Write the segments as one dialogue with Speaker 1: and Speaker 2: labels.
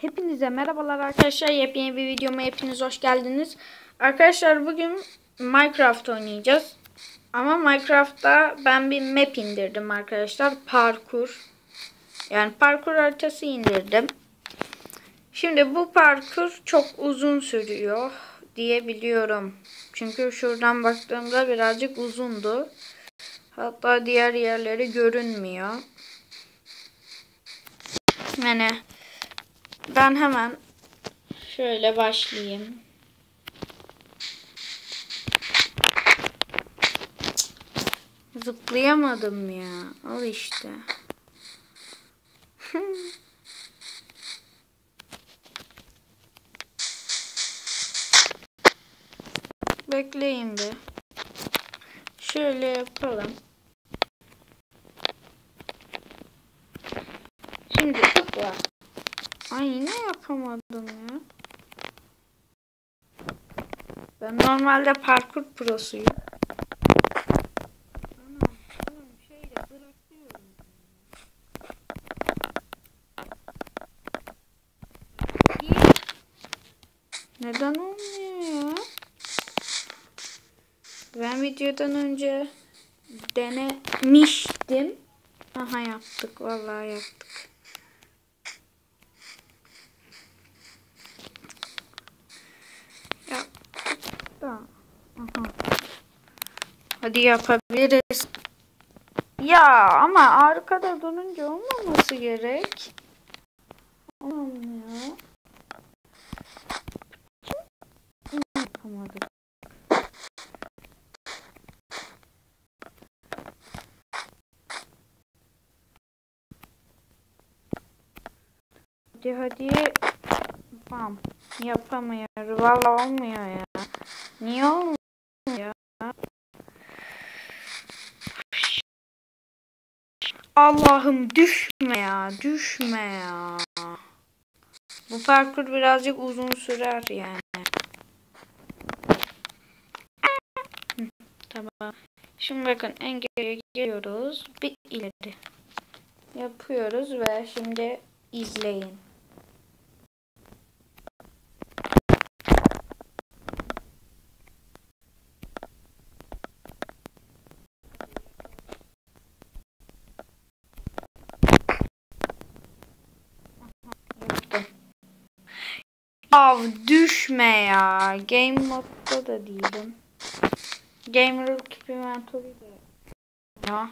Speaker 1: Hepinize merhabalar arkadaşlar. Yepyeni bir videoma hepiniz hoş geldiniz. Arkadaşlar bugün Minecraft oynayacağız. Ama Minecraft'ta ben bir map indirdim arkadaşlar. Parkur. Yani parkur haritası indirdim. Şimdi bu parkur çok uzun sürüyor diye biliyorum. Çünkü şuradan baktığımda birazcık uzundu. Hatta diğer yerleri görünmüyor. Yani ben hemen şöyle başlayayım. Zıplayamadım ya. Al işte. Bekleyin bir. Şöyle yapalım. Yapamadım ya. Ben normalde parkur prosuyum. Neden olmuyor ya? Ben videodan önce denemiştim. Aha yaptık. Vallahi. Yaptık da. Aha. Hadi yapabiliriz. Ya ama arkada durunca olmaması gerek. Olmuyor. Yapamadık. Hadi hadi. Bam. Yapamıyoruz. Vallahi olmuyor ya. Niye olmuyor ya? Allah'ım düşme ya. Düşme ya. Bu parkur birazcık uzun sürer yani. Tamam. Şimdi bakın en geriye geliyoruz. Bir ileri. Yapıyoruz ve şimdi izleyin. Av düşme ya. Game modda da değilim. Game Rule Keep Inventory de. Ya.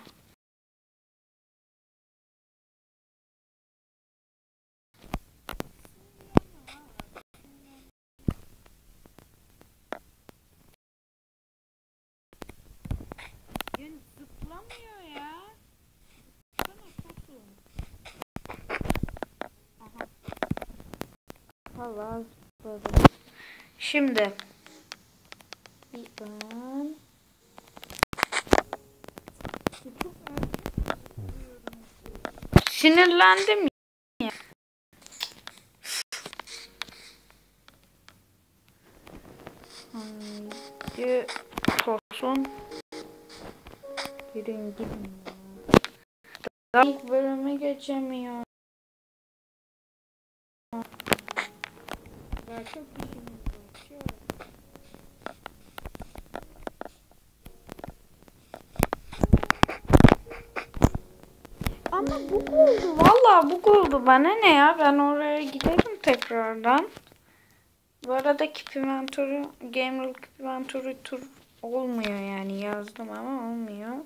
Speaker 1: Zıpladım. Şimdi. An. Sinirlendim ya. Haydi tosun. Gidin gidin ilk bölümü geçemiyor. Çok var. Şöyle. Ama bu oldu. Valla bu oldu. Bana ne ya? Ben oraya giderim tekrardan. Bu arada Keep Inventory, Game Rule Keep Inventory tur olmuyor yani yazdım ama olmuyor.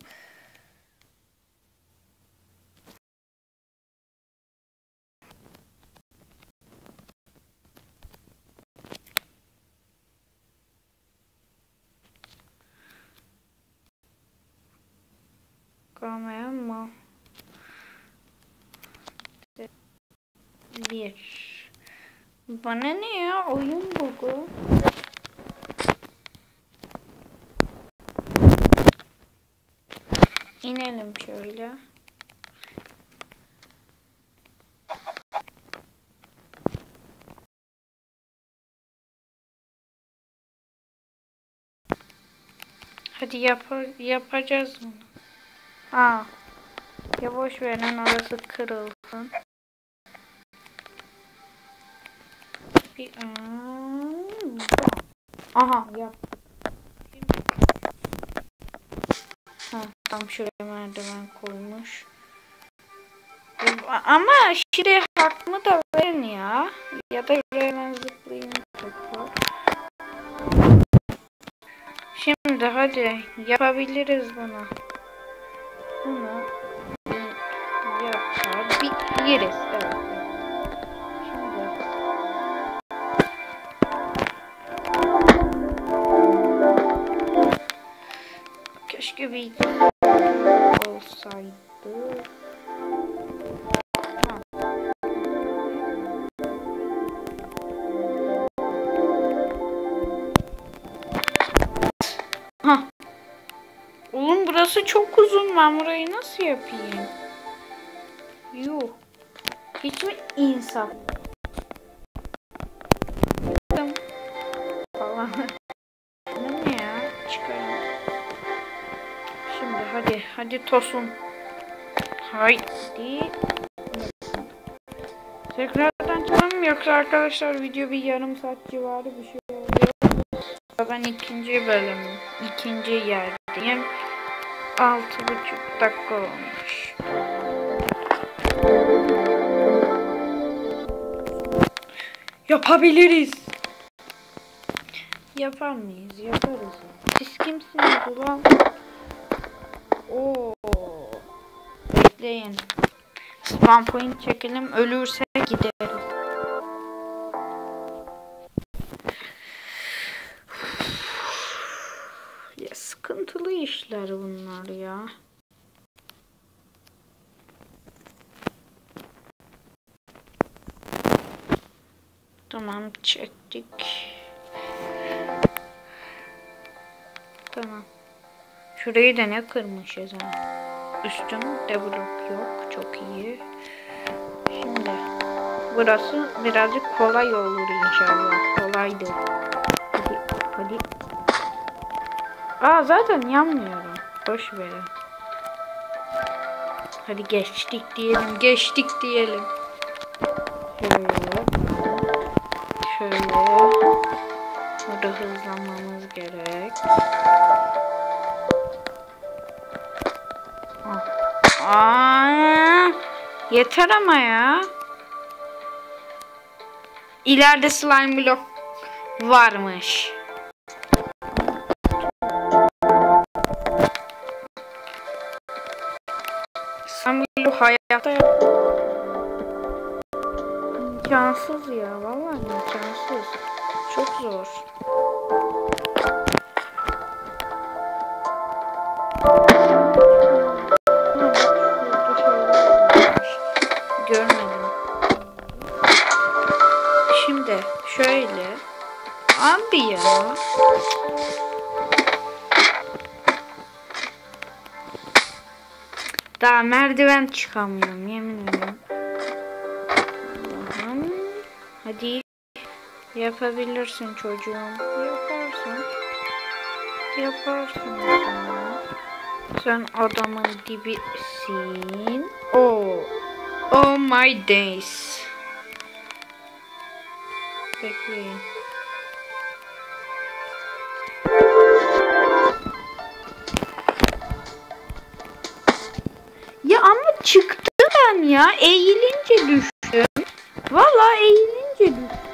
Speaker 1: Kalmayan mı? Bir. Bana ne ya? Oyun bugu. İnelim şöyle. Hadi yap yapacağız bunu. Ha. Ya boş verin orası kırılsın. Bir... Aha yap. Ha, tam şuraya merdiven koymuş. Ama şimdi hakkımı da verin ya. Ya da şuraya zıplayayım. Şimdi hadi yapabiliriz bunu. Bunu yapabiliriz. Evet. Şimdi keşke bir Oğlum burası çok uzun. Ben burayı nasıl yapayım? Yuh. Hiç mi? Tamam. Falan. Ne ya? Çıkarım. Şimdi hadi. Hadi tosun. Haydi. Tekrardan çıkalım yoksa arkadaşlar video bir yarım saat civarı bir şey oluyor. Ben ikinci bölüm, ikinci yerdeyim. Altı buçuk dakika olmuş. Yapabiliriz. Yapar mıyız? Yaparız. Siz kimsiniz ulan? Oo. Bekleyin. Spawn point çekelim. Ölürse gideriz. Tamam çektik. Tamam. Şurayı da ne kırmışız ha. Üstümde blok yok. Çok iyi. Şimdi burası birazcık kolay olur inşallah. Kolaydır. Hadi hadi. Aa zaten yanmıyorum. Boş verin. Hadi geçtik diyelim. Geçtik diyelim. Aa, yeter ama ya. İleride slime blok varmış. Slime blok hayatta. İmkansız ya. Vallahi imkansız. Çok zor. Görmedim. Şimdi şöyle. Abi ya. Daha merdiven çıkamıyorum yemin ederim. Hadi yapabilirsin çocuğum. Yaparsın. Yaparsın. Sen adamın dibisin. Oh. Oh my days. Bekleyin. Ya ama çıktı ben ya. Eğilince düştüm. Vallahi eğilince düştüm.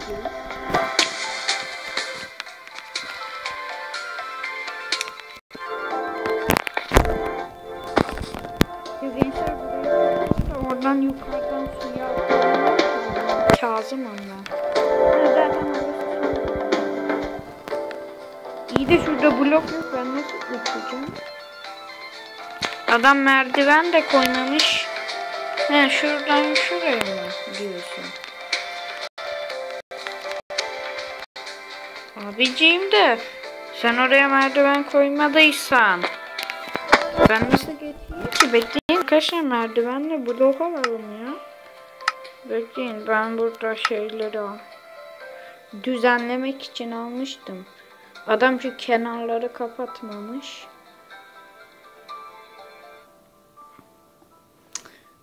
Speaker 1: Blok yok. Ben nasıl uçacağım? Adam merdiven de koymamış. He şuradan şuraya mı diyorsun? Abiciğim de sen oraya merdiven koymadıysan ben nasıl geçeyim ki? Bekleyin arkadaşlar merdivenle blok alalım ya. Bekleyin ben burada şeyleri. Düzenlemek için almıştım. Adam şu kenarları kapatmamış.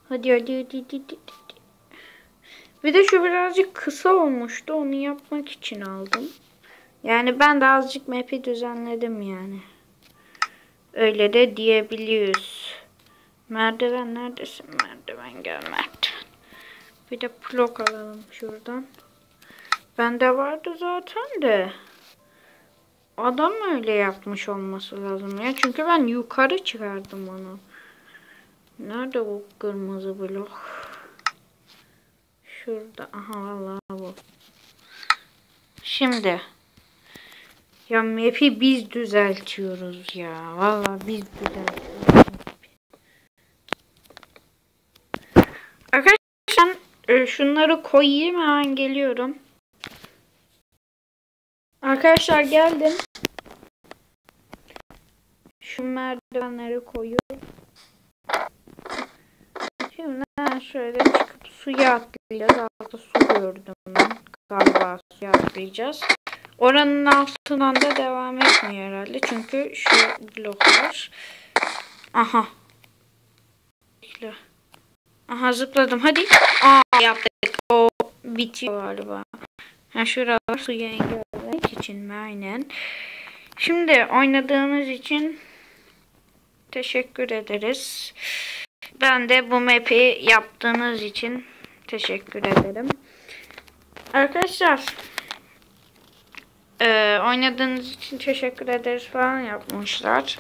Speaker 1: Hadi hadi hadi hadi. Bir de şu birazcık kısa olmuştu. Onu yapmak için aldım. Yani ben de azıcık map'i düzenledim yani. Öyle de diyebiliyoruz. Merdiven neredesin? Merdiven gel merdiven. Bir de blok alalım şuradan. Bende vardı zaten de. Adam öyle yapmış olması lazım ya. Çünkü ben yukarı çıkardım onu. Nerede bu kırmızı blok? Şurada. Aha vallahi bu. Şimdi. Ya map'i biz düzeltiyoruz ya. Vallahi biz düzeltiyoruz. Arkadaşlar e, şunları koyayım hemen geliyorum. Arkadaşlar geldim. Şu merdivenleri koyuyorum. Şimdi şöyle çıkıp suya atlayacağız. Altta su gördüm ben. Galiba suya atlayacağız. Oranın altından da devam etmiyor herhalde. Çünkü şu bloklar. Aha. Aha zıpladım. Hadi. Aa yaptık. O bitiyor galiba. Ha şuralar suyu engellemek için mi? Aynen. Şimdi oynadığınız için teşekkür ederiz. Ben de bu map'i yaptığınız için teşekkür ederim. Arkadaşlar e, oynadığınız için teşekkür ederiz falan yapmışlar.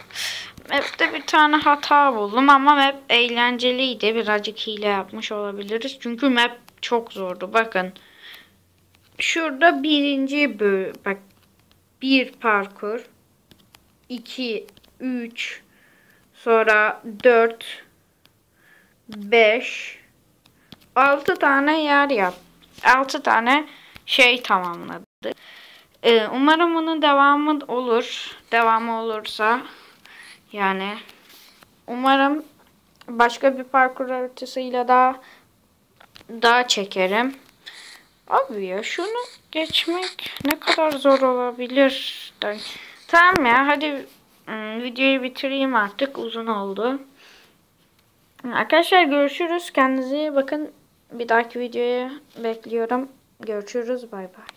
Speaker 1: Map'te bir tane hata buldum ama map eğlenceliydi. Birazcık hile yapmış olabiliriz. Çünkü map çok zordu. Bakın. Şurada birinci. Bak. Bir parkur. 2, 3, sonra 4, 5, 6 tane yer yap. 6 tane şey tamamladı. Ee, umarım bunun devamı olur. Devamı olursa yani umarım başka bir parkur haritasıyla daha daha çekerim. Abi ya şunu geçmek ne kadar zor olabilir? Tamam ya hadi videoyu bitireyim artık uzun oldu. Arkadaşlar görüşürüz. Kendinize iyi bakın. Bir dahaki videoya bekliyorum. Görüşürüz. Bay bay.